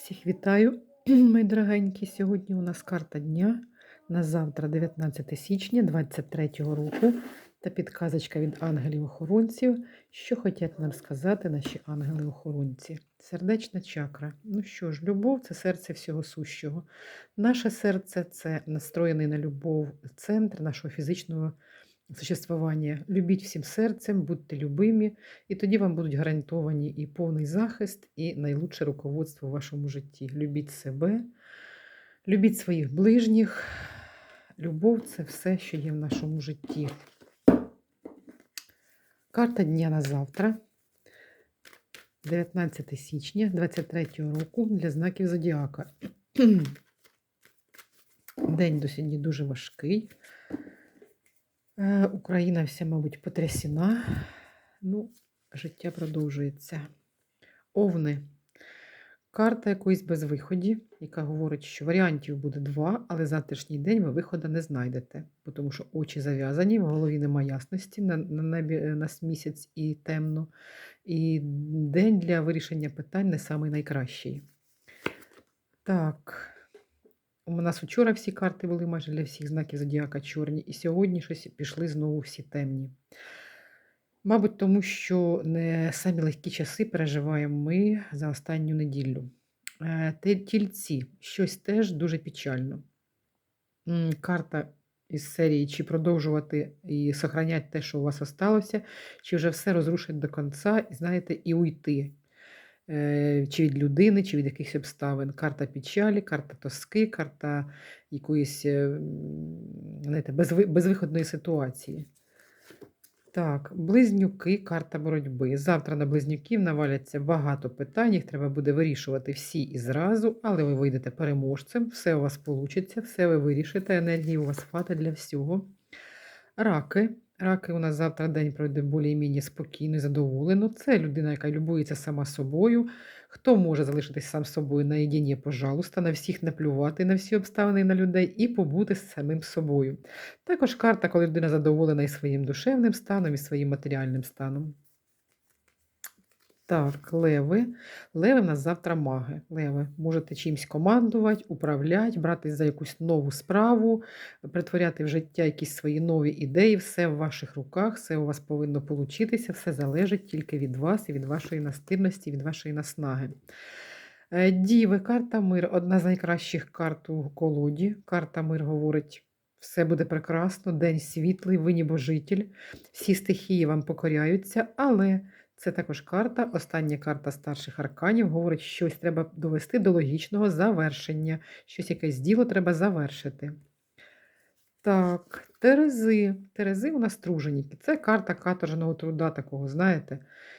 Всіх вітаю, мої дорогенькі. Сьогодні у нас карта дня на завтра, 19 січня 23 року, та підказочка від ангелів-охоронців, що хочуть нам сказати наші ангели-охоронці. Сердечна чакра. Ну що ж, любов це серце всього сущого. Наше серце це настроєний на любов центр нашого фізичного существування. Любіть всім серцем, будьте любимі, і тоді вам будуть гарантовані і повний захист, і найлучше руководство в вашому житті. Любіть себе, любіть своїх ближніх. Любов це все, що є в нашому житті. Карта дня на завтра, 19 січня 23 року для знаків Зодіака. День до сьогодні дуже важкий. Е, Україна вся, мабуть, потрясена. Ну, життя продовжується. Овни. Карта якоїсь безвиході, яка говорить, що варіантів буде два, але завтрашній день ви виходу не знайдете, тому що очі зав'язані, в голові немає ясності, на, на небі е, нас місяць і темно. І день для вирішення питань не самий найкращий. Так. У нас вчора всі карти були майже для всіх знаків зодіака чорні, і сьогодні щось пішли знову всі темні. Мабуть, тому що не самі легкі часи переживаємо ми за останню неділю. Е, Тільці, щось теж дуже печально. Карта із серії, чи продовжувати і сохраняти те, що у вас осталося, чи вже все розрушити до кінця, і знаєте, і уйти. Е, Чи від людини, чи від якихось обставин. Карта печалі, карта тоски, карта якоїсь е, знаєте, безвиходної ситуації. Так, близнюки, карта боротьби. Завтра на близнюків наваляться багато питань, їх треба буде вирішувати всі і зразу, але ви вийдете переможцем, все у вас вийде, все ви вирішите, енергії у вас хватить для всього. Раки. Раки у нас завтра день пройде більш-менш спокійно і задоволено. Це людина, яка любується сама собою. Хто може залишитись сам собою наєдині, пожалуйста, на всіх наплювати на всі обставини на людей і побути з самим собою. Також карта, коли людина задоволена і своїм душевним станом, і своїм матеріальним станом. Так, леви. Леви в нас завтра маги. Леви. Можете чимось командувати, управляти, братись за якусь нову справу, притворяти в життя якісь свої нові ідеї. Все в ваших руках, все у вас повинно получитися, все залежить тільки від вас і від вашої настирності, від вашої наснаги. Е, Діви, карта мир одна з найкращих карт у колоді. Карта мир говорить. Все буде прекрасно, день світлий, ви небожитель, всі стихії вам покоряються, але це також карта, остання карта старших арканів, говорить, що щось треба довести до логічного завершення, щось якесь діло треба завершити. Так, Терези. Терези у нас труженіки. Це карта каторжного труда такого, знаєте.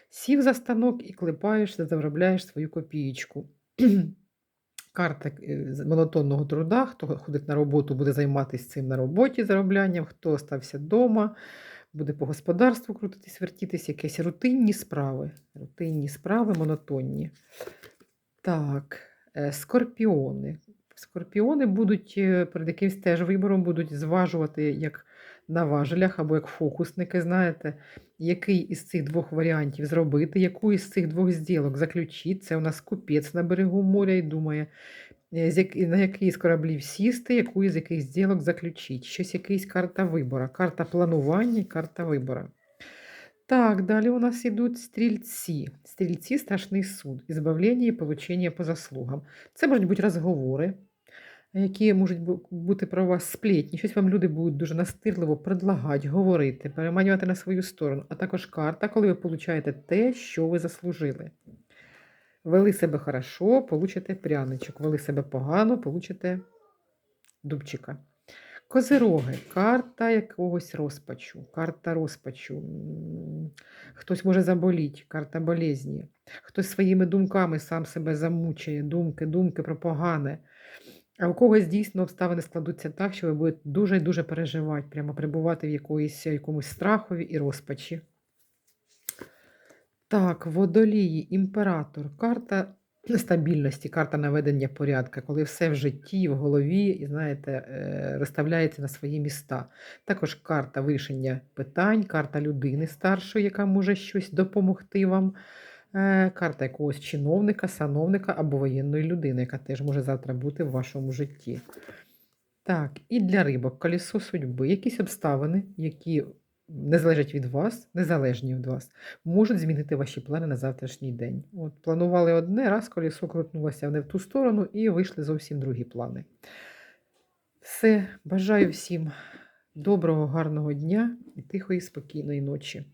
Сів за станок і клепаєш, заробляєш свою копієчку. Карта е, монотонного труда, хто ходить на роботу, буде займатися цим на роботі зароблянням, хто остався вдома, буде по господарству крутитись, вертітись, якісь рутинні справи. Рутинні справи, монотонні. Так, е, скорпіони. Скорпіони будуть е, перед якимсь теж вибором будуть зважувати як на важелях або як фокусники, знаєте, який із цих двох варіантів зробити, яку із цих двох зділок заключити. Це у нас купець на берегу моря і думає, на який з кораблів сісти, яку із яких зділок заключити. Щось якийсь карта вибора, карта планування карта вибора. Так, далі у нас йдуть стрільці. Стрільці страшний суд, ізбавлення і получення по заслугам. Це можуть бути розговори, які можуть бути про вас сплетні. Щось вам люди будуть дуже настирливо предлагати, говорити, переманювати на свою сторону, а також карта, коли ви получаєте те, що ви заслужили. Вели себе хорошо, получите пряничок. Вели себе погано, получите дубчика. Козироги, карта якогось розпачу, карта розпачу. Хтось може заболіти, карта болезні. Хтось своїми думками сам себе замучує, думки, думки про погане. А у когось дійсно обставини складуться так, що ви будете дуже дуже переживати, прямо перебувати в якоїсь, якомусь страхові і розпачі. Так, водолії, імператор, карта стабільності, карта наведення порядка, коли все в житті, в голові, знаєте, е, розставляється на свої міста. Також карта вирішення питань, карта людини старшої, яка може щось допомогти вам е, карта якогось чиновника, сановника або воєнної людини, яка теж може завтра бути в вашому житті. Так, і для рибок колесо судьби. Якісь обставини, які не залежать від вас, незалежні від вас, можуть змінити ваші плани на завтрашній день. От планували одне, раз колісо крутнулося не в ту сторону і вийшли зовсім другі плани. Все, бажаю всім доброго, гарного дня і тихої, спокійної ночі.